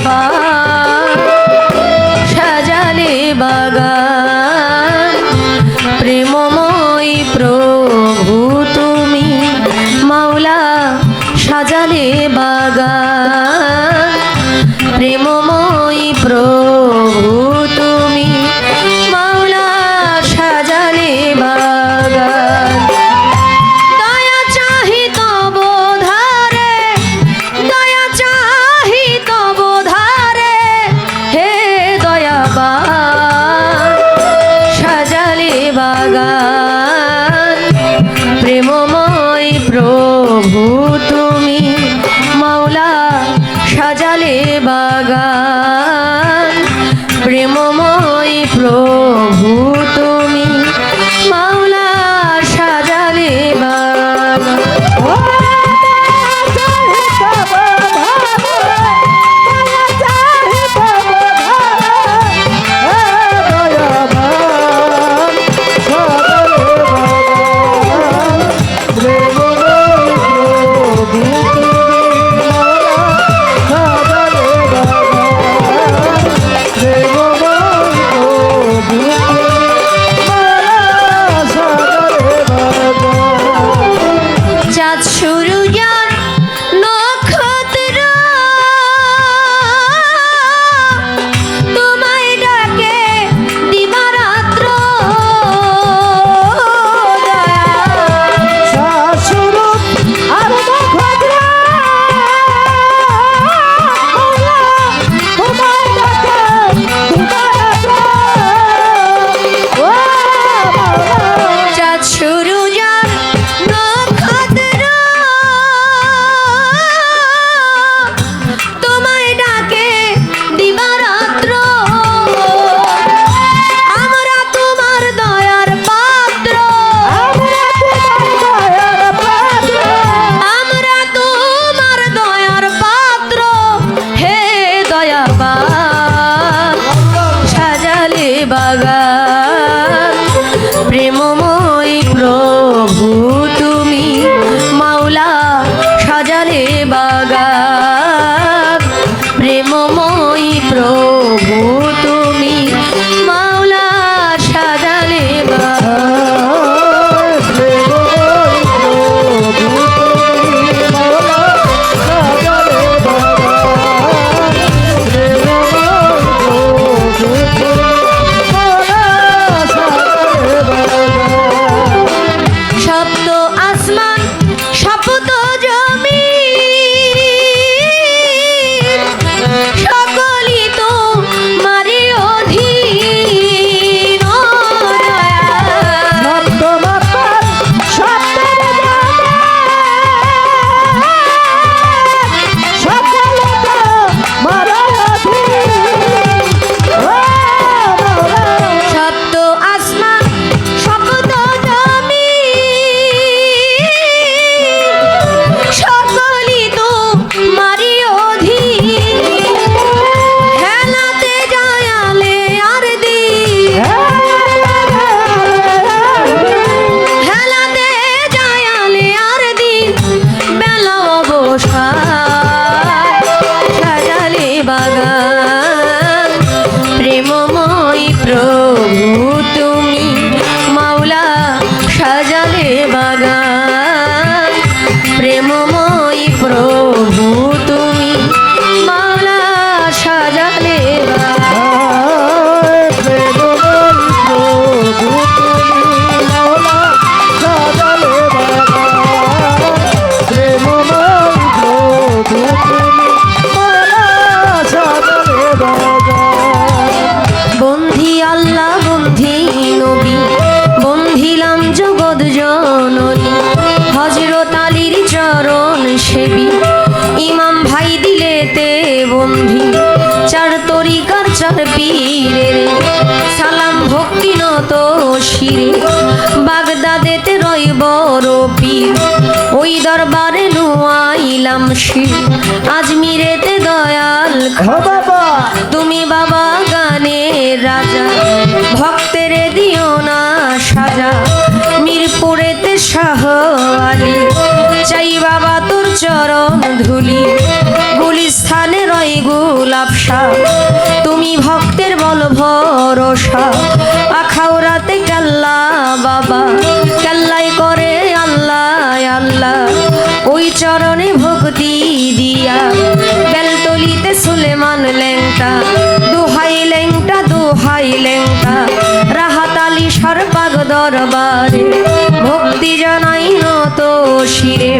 吧。বাগান সন্ধি চার তরিকার চার পীরের সালাম ভক্তি নত শিরে। বাগদাদেতে রয় বড় পীর ওই দরবারে নোয়াইলাম শির। আজমিরেতে দয়াল তুমি বাবা গানের রাজা ভক্তের দিও না সাজা। মিরপুরেতে শাহ আলী সুলেমান লেংটা, দোহাই লেংটা দোহাই লেংটা। রাহাত আলী দরবারে, ভক্তি জানাই নত শিরে।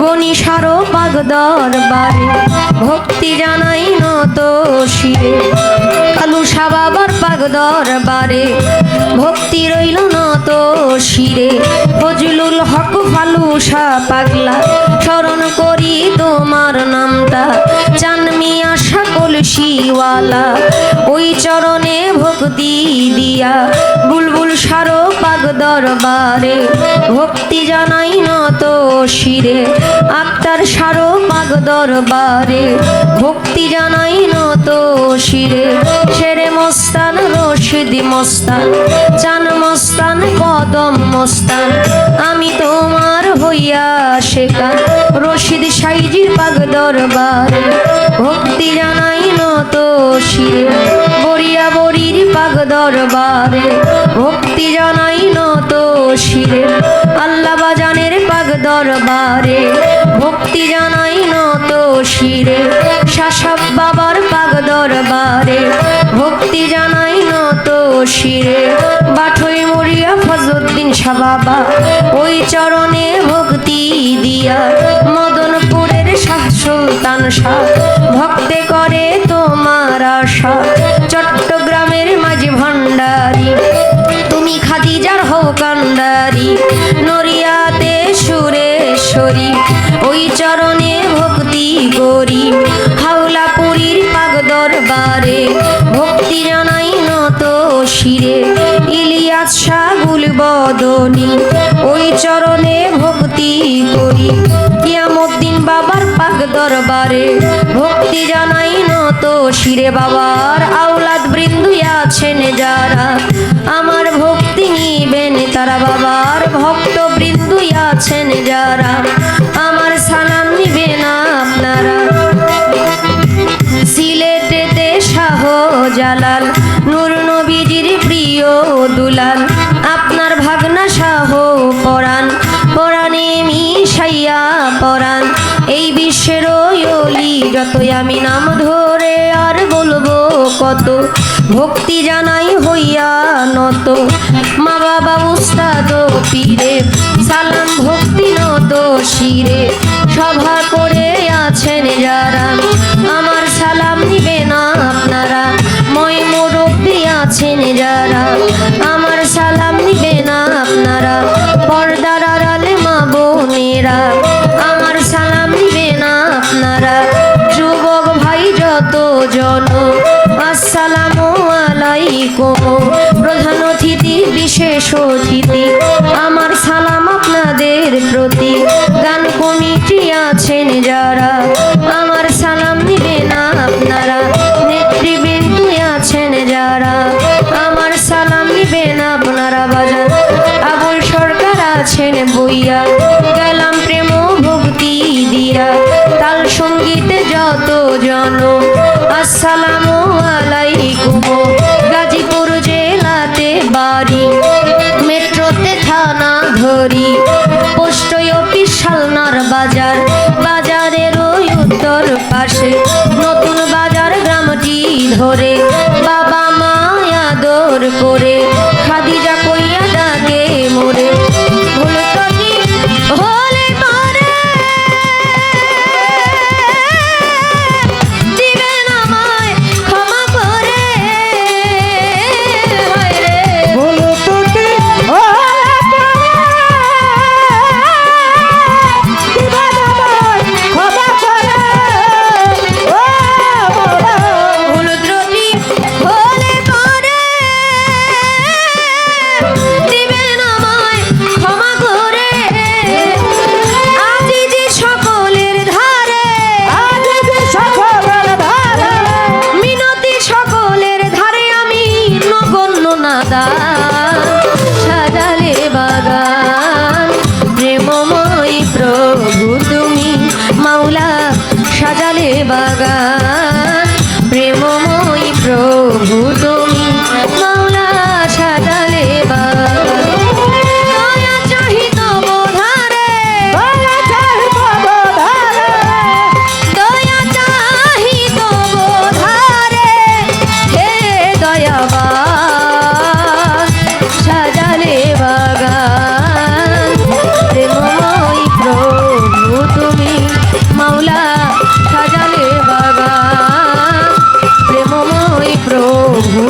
গণি সারো দরবারে, ভক্তি জানাই নত শিরে। কালুসা বাবার পাগ দরবারে, ভক্তি রইল নত শিরে। ফজলুল হক ফালুসা পাগলা, স্মরণ করি তোমার নামটা। চানমি আশা কলসিওয়ালা। ওই চরণে ভক্তি দিয়া বুলবুল সারো পাগ দরবারে। ভক্তি জানাই নত শিরে, আক্তার সারো পাগ দরবারে। ভক্তি জানাই নত শিরে শেরে মস্তান, রশিদি মস্তান, চান মস্তান, কদম মস্তান। আমি তোমার হইয়া শেখা রশিদ সাইজির পাগ দরবারে। ভক্তি জানাই নত শিরে বরিয়া বরির পাগ দরবারে। ভক্তি জানাই নত শিরে আল্লাহ বাজানের পাগ দরবারে। ভক্তি জানাই নত শিরে শাসাব বাবার পাগ দরবারে। ভক্তি জানাই নত শিরে বাঠই মরিয়া ফজউদ্দিন শাহ বাবা। ওই চরণে ভক্তি দিয়া শাহ সুলতান শাহ। ভক্তে করে তোমার আশা। চট্টগ্রামের মাঝি ভণ্ডারি। তুমি খাদিজার হও কান্ডারি নরিয়াতে সুরেশ্বরী। ওই চরণে ভক্তি করি। হাওলাপুরীর পাগ দরবারে বদনী, ওই চরণে ভক্তি করি। কিয়ামুদ্দিন বাবার পাক দরবারে ভক্তি জানাই নত শিরে বাবার আওলাদ বৃন্দু আছেন যারা। আমার ভক্তি নিবেন তারা বাবার ভক্ত বৃন্দু আছেন যারা। আমার সালাম নিবেন আপনারা। সিলেটেতে শাহ জালাল নূর নবীজির প্রিয় দুলাল। ভক্তি জানাই হইয়া নত। মা বাবা উস্তাদ পীরে, সালাম ভক্তি নত শিরে। সভা করে আছেন যারা, আমার সালাম নিবে না আপনারা। মই মুরব্বী আছেন যারা, আমার সালাম নিবে না আপনারা। পর্দার আড়ালে মা বোনেরা, আমার সালাম নিবে না আপনারা। যুবক ভাই যত জন আসসালামু আলাইকুম। প্রধান অতিথি, বিশেষ অতিথি, আমার সালাম আপনাদের প্রতি। গান কমিটি আছেন যারা, আমার সালাম নিবে আপনারা। নেতৃবৃন্দ আছেন যারা, আমার সালাম নিবে আপনারা বাজার আবুল সরকার আছেন বইয়া, গেলাম প্রেম ভক্তি দিয়া। তাল সঙ্গীতে যত জন। আসসালামু ধরি। পোস্ট অফিস শালনার বাজার। বাজারের উত্তর পাশে নতুন বাজার গ্রামটি ধরে।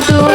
শুধু